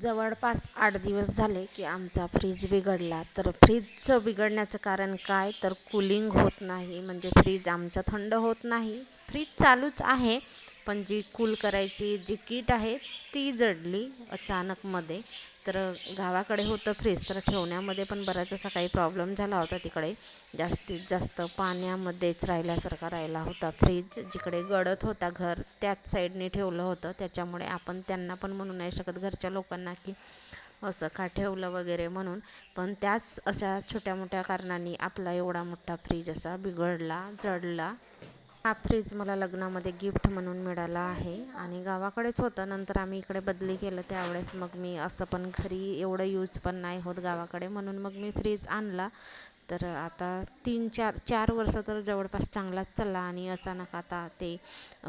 जवळपास आठ दिवस झाले की आमचा फ्रीज बिघडला. तर फ्रीजचं बिघडण्याचं कारण काय? तर कूलिंग होत नाही. म्हणजे फ्रीज आमचं थंड होत नाही. फ्रीज चालूच आहे. पण जी कूल करायची जी किट आहे ती जडली अचानकमध्ये तर गावाकडे होतं फ्रीज तर ठेवण्यामध्ये पण बराच असा काही प्रॉब्लेम झाला होता तिकडे. जास्तीत जास्त पाण्यामध्येच राहिल्यासारखा राहिला होता फ्रीज जिकडे गळत होता घर त्याच साईडने ठेवलं होतं. त्याच्यामुळे आपण त्यांना पण म्हणू नाही शकत घरच्या लोकांना की असं का ठेवलं वगैरे म्हणून. पण त्याच अशा छोट्या मोठ्या कारणांनी आपला एवढा मोठा फ्रीज असा बिघडला जडला. हा फ्रीज मला लग्नामध्ये गिफ्ट म्हणून मिळाला आहे. आणि गावाकडेच होतं. नंतर आम्ही इकडे बदली केलं त्यावेळेस. मग मी असं पण घरी एवढं यूज पण नाही होत गावाकडे. म्हणून मग मी फ्रीज आणला. तर आता तीन चार चार वर्ष तर जवळपास चांगलाच चालला. आणि अचानक आता ते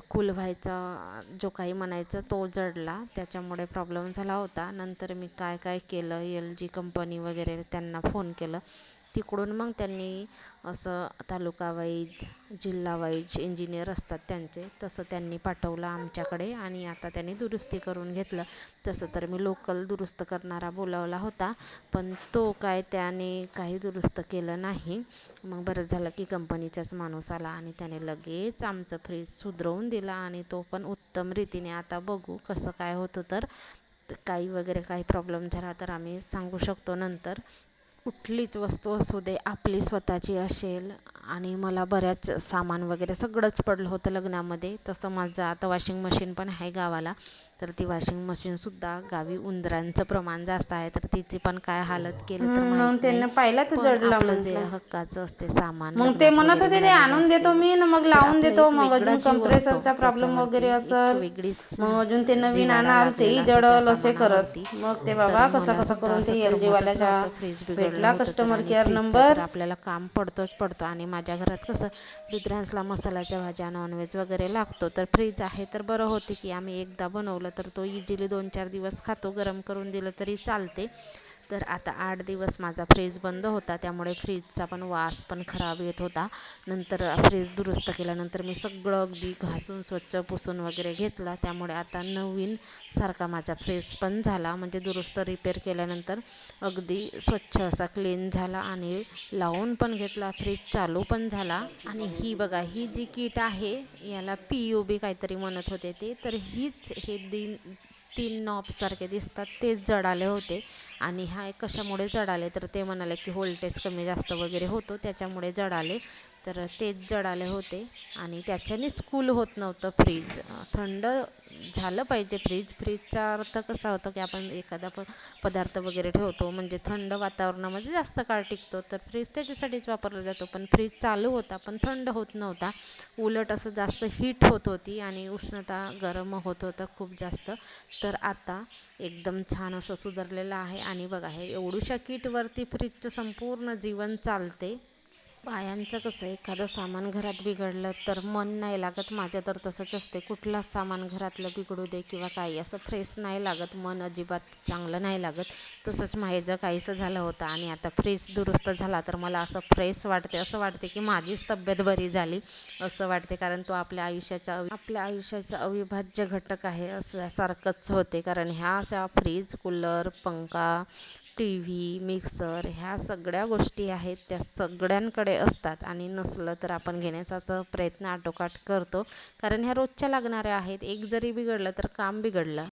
कूल व्हायचा जो काही म्हणायचं तो जडला. त्याच्यामुळे प्रॉब्लेम झाला होता. नंतर मी काय काय केलं? एल जी कंपनी वगैरे त्यांना फोन केलं. तिकडून मग त्यांनी असं तालुका वाईज जिल्हा वाईज इंजिनियर असतात त्यांचे तसं त्यांनी पाठवलं आमच्याकडे आणि आता त्यांनी दुरुस्ती करून घेतलं. तसं तर मी लोकल दुरुस्त करणारा बोलावला होता पण तो काय त्याने काही दुरुस्त केलं नाही. मग बरं झालं की कंपनीचाच माणूस आला आणि त्याने लगेच आमचं फ्रीज सुधरवून दिला आणि तो पण उत्तम रीतीने आता बघू कसं काय होतं तर काही वगैरे काही प्रॉब्लेम झाला तर आम्ही सांगू शकतो नंतर. कुठलीच वस्तू असू दे आपली स्वतःची असेल आणि मला बऱ्याच सामान वगैरे सगळंच पडलं होतं लग्नामध्ये. तसं माझं आता वॉशिंग मशीन पण आहे गावाला. तर ती वॉशिंग मशीनसुद्धा गावी उंदरांचं प्रमाण जास्त आहे तर तिची पण काय हालत केलं तर मग त्यांना पाहिलं तर जडलं आपलं जे. हक्काचं असते सामान मग ते म्हणत होते ते आणून देतो. मी न मग लावून देतो मग अजून कम्प्रेसरचा प्रॉब्लेम. वगैरे असेल वेगळीच मग अजून ते नवीन आणाल तेही जडल असे करत. मग ते बाबा कसं कसं करून असं ते एल. फ्रीज बिघडलं भेटला कस्टमर केअर नंबर आपल्याला काम पडतोच पडतो आणि माझ्या घरात कसं रुद्रांसला मसाल्याच्या भाज्या नॉनव्हेज वगैरे लागतो तर फ्रीज आहे तर बरं होते की आम्ही एकदा बनवलं तर तो इझिली दोन चार दिवस खातो गरम करून दिलं तरी चालते. तर आता आठ दिवस माझा फ्रीज बंद होता. त्यामुळे फ्रीजचा पण वास पण खराब येत होता. नंतर फ्रीज दुरुस्त केल्यानंतर मी सगळं अगदी घासून स्वच्छ पुसून वगैरे घेतला. त्यामुळे आता नवीन सारखा माझा फ्रीज पण झाला. म्हणजे दुरुस्त रिपेअर केल्यानंतर अगदी स्वच्छ असा क्लीन झाला आणि लावून पण घेतला. फ्रीज चालू पण झाला. आणि ही बघा ही जी किट आहे याला पी यू बी काहीतरी म्हणत होते ते. तर हीच हे दिन तीन नॉबसारखे दिसतात तेच जळाले होते. आणि हा एक कशामुळे जळाले तर ते म्हणाले की व्होल्टेज कमी जास्त वगैरे होतो त्याच्यामुळे जडाले. तर तेच जळाले होते आणि त्याच्यानेच कूल होत नव्हतं फ्रीज. थंड झालं पाहिजे. फ्रीज फ्रीजचा अर्थ कसा होतो की आपण एखादा प पदार्थ वगैरे ठेवतो म्हणजे थंड वातावरणामध्ये जास्त काळ टिकतो तर फ्रीज त्याच्यासाठीच वापरला जातो. पण फ्रीज चालू होता पण थंड होत नव्हता. उलट असं जास्त हीट होत होती आणि उष्णता गरम होत होतं खूप जास्त. तर आता एकदम छान असं सुधारलेलं आहे. आणि बघा हे एवढूशा किटवरती फ्रीजचं संपूर्ण जीवन चालते. बायांचं कसं एखादं सामान घरात बिघडलं तर मन नाही लागत माझ्या तर तसंच असते. कुठलाच सामान घरातलं बिघडू दे किंवा काही असं फ्रेश नाही लागत मन अजिबात चांगलं नाही लागत. तसंच माझं काहीसं झालं होतं आणि आता फ्रीज दुरुस्त झाला तर मला असं फ्रेश वाटते असं वाटते की माझीच तब्येत बरी झाली असं वाटते. कारण तो आपल्या आयुष्याचा आपल्या आयुष्याचा अविभाज्य घटक आहे असं सारखंच होते. कारण ह्या अशा फ्रीज कूलर पंखा टी व्ही मिक्सर ह्या सगळ्या गोष्टी आहेत. त्या सगळ्यांकडे असतात आणि नसलं तर आपण घेण्याचा तर प्रयत्न आटोकाट करतो. कारण ह्या रोजच्या लागणाऱ्या आहेत. एक जरी बिघडलं तर काम बिघडलं.